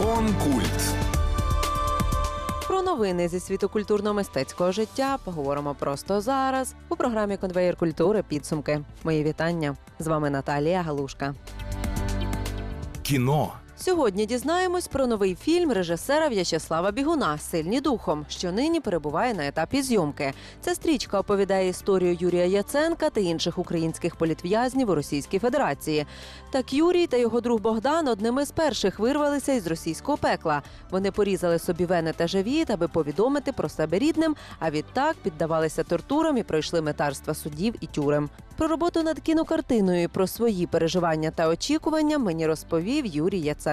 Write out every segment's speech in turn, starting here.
Конкульт. Про новини зі світу культурно-мистецького життя поговоримо просто зараз у програмі Конвеєр культури. Підсумки. Мої вітання. З вами Наталія Галушка. Кіно. Сьогодні дізнаємось про новий фільм режисера В'ячеслава Бігуна Сильні духом, що нині перебуває на етапі зйомки. Ця стрічка оповідає історію Юрія Яценка та інших українських політв'язнів у Російській Федерації. Так Юрій та його друг Богдан одними з перших вирвалися із російського пекла. Вони порізали собі вени та живіт, аби повідомити про себе рідним. А відтак піддавалися тортурам і пройшли метарства судів і тюрем. Про роботу над кінокартиною про свої переживання та очікування мені розповів Юрій Яценко,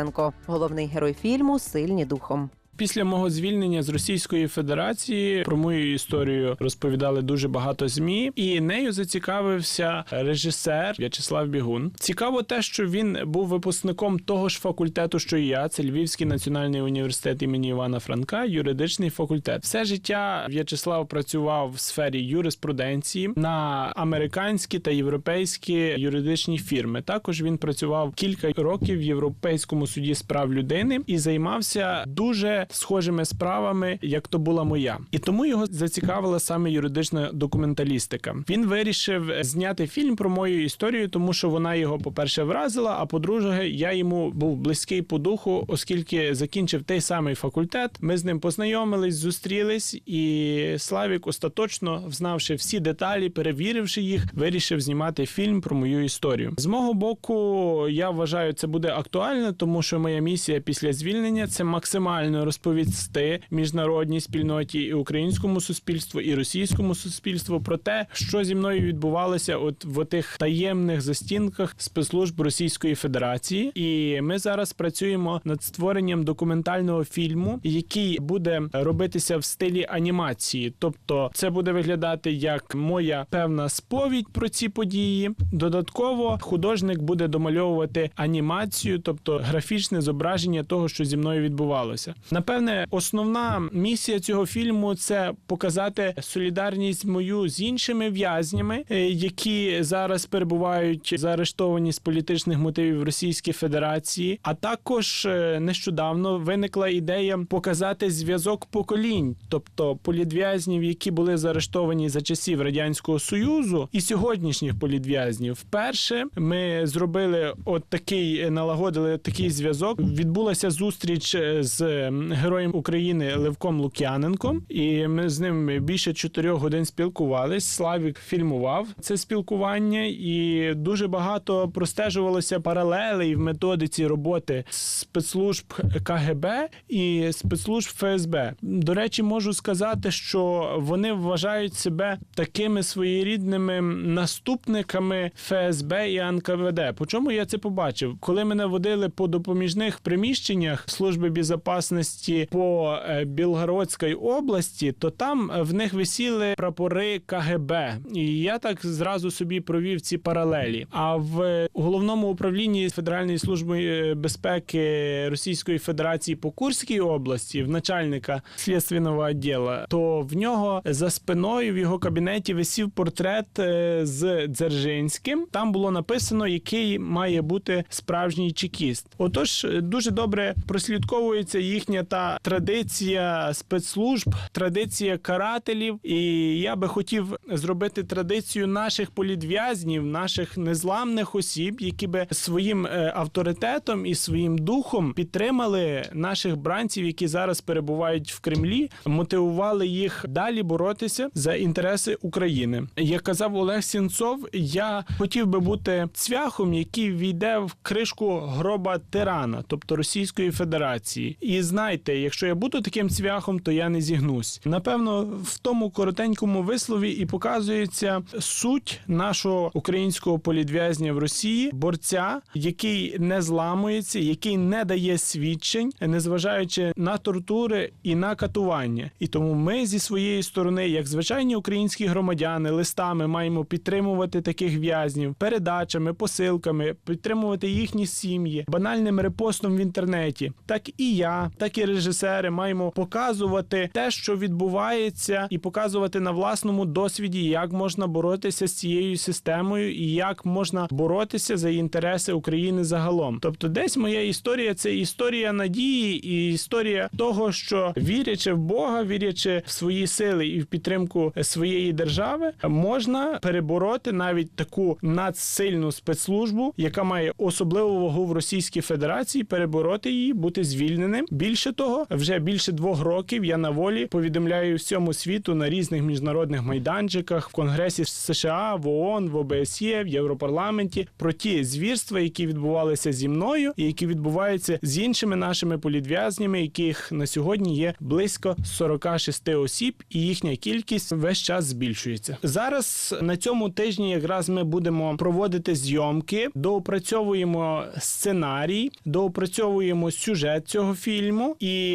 головний герой фільму Сильні духом. Після мого звільнення з Російської Федерації про мою історію розповідали дуже багато змі, і нею зацікавився режисер В'ячеслав Бігун. Цікаво те, що він був випускником того ж факультету, що і я. Це Львівський національний університет імені Івана Франка, юридичний факультет. Все життя В'ячеслав працював в сфері юриспруденції на американські та європейські юридичні фірми. Також він працював кілька років в Європейському суді з прав людини і займався дуже схожими справами, як то була моя, і тому його зацікавила саме юридична документалістика. Він вирішив зняти фільм про мою історію, тому що вона його, по-перше, вразила. А по-друге, я йому був близький по духу, оскільки закінчив той самий факультет. Ми з ним познайомились, зустрілись, і Славік, остаточно взнавши всі деталі, перевіривши їх, вирішив знімати фільм про мою історію. З мого боку, я вважаю, це буде актуально, тому що моя місія після звільнення це максимально розповісти міжнародній спільноті і українському суспільству, і російському суспільству про те, що зі мною відбувалося, от в тих таємних застінках спецслужб Російської Федерації. І ми зараз працюємо над створенням документального фільму, який буде робитися в стилі анімації. Тобто, це буде виглядати як моя певна сповідь про ці події. Додатково художник буде домальовувати анімацію, тобто графічне зображення того, що зі мною відбувалося. Напевне, основна місія цього фільму це показати солідарність мою з іншими в'язнями, е, які зараз перебувають заарештовані з політичних мотивів в Російській Федерації. А також е, нещодавно виникла ідея показати зв'язок поколінь, тобто політв'язнів, які були заарештовані за часів радянського союзу, і сьогоднішніх політв'язнів. Вперше ми зробили от такий е, налагодили такий зв'язок. Відбулася зустріч з героєм України Левком Лук'яненком, і ми з ним більше чотирьох годин спілкувались. Славік фільмував це спілкування, і дуже багато простежувалося паралелей в методиці роботи спецслужб КГБ і спецслужб ФСБ. До речі, можу сказати, що вони вважають себе такими своєрідними наступниками ФСБ і НКВД. По чому я це побачив? Коли мене водили по допоміжних приміщеннях служби безпечності по е, Білгородській області, то там е, в них висіли прапори КГБ, і я так зразу собі провів ці паралелі. А в головному управлінні Федеральної служби е, безпеки Російської Федерації по Курській області, в начальника слідственного відділу, то в нього за спиною в його кабінеті висів портрет е, з Дзержинським. Там було написано, який має бути справжній чекіст. Отож, е, дуже добре прослідковується їхня та традиція спецслужб, традиція карателів. І я би хотів зробити традицію наших політв'язнів, наших незламних осіб, які би своїм е, авторитетом і своїм духом підтримали наших бранців, які зараз перебувають в Кремлі, мотивували їх далі боротися за інтереси України. Як казав Олег Сінцов, я хотів би бути цвяхом, який війде в кришку гроба тирана, тобто Російської Федерації. І знайте, якщо я буду таким цвяхом, то я не зігнусь. Напевно, в тому коротенькому вислові і показується суть нашого українського політв'язня в Росії, борця, який не зламується, який не дає свідчень, незважаючи на тортури і на катування. І тому ми зі своєї сторони, як звичайні українські громадяни, листами маємо підтримувати таких в'язнів передачами, посилками, підтримувати їхні сім'ї, банальним репостом в інтернеті. Так і я, так і режисери маємо показувати те, що відбувається, і показувати на власному досвіді, як можна боротися з цією системою, і як можна боротися за інтереси України загалом. Тобто, десь моя історія це історія надії і історія того, що вірячи в Бога, вірячи в свої сили і в підтримку своєї держави, можна перебороти навіть таку надсильну спецслужбу, яка має особливу вагу в Російській Федерації, перебороти її, бути звільненим. Більше того, вже більше двох років я на волі повідомляю всьому світу на різних міжнародних майданчиках в Конгресі США, в ООН, в ОБСЄ, в Європарламенті про ті звірства, які відбувалися зі мною, і які відбуваються з іншими нашими політв'язнями, яких на сьогодні є близько 46 осіб, і їхня кількість весь час збільшується. Зараз на цьому тижні якраз ми будемо проводити зйомки, доопрацьовуємо сценарій, доопрацьовуємо сюжет цього фільму. І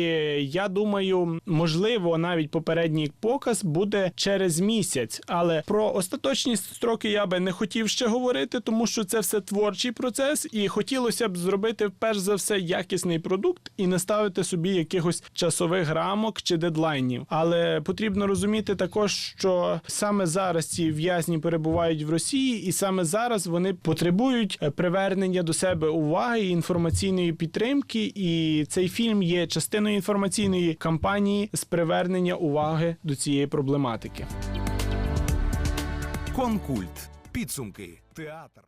я думаю, можливо, навіть попередній показ буде через місяць. Але про остаточні строки я би не хотів ще говорити, тому що це все творчий процес, і хотілося б зробити перш за все якісний продукт і не ставити собі якихось часових рамок чи дедлайнів. Але потрібно розуміти також, що саме зараз ці в'язні перебувають в Росії, і саме зараз вони потребують е, привернення до себе уваги і інформаційної підтримки. І цей фільм є частиною інформаційної кампанії з привернення уваги до цієї проблематики. Конкульт. Підсумки. Театр.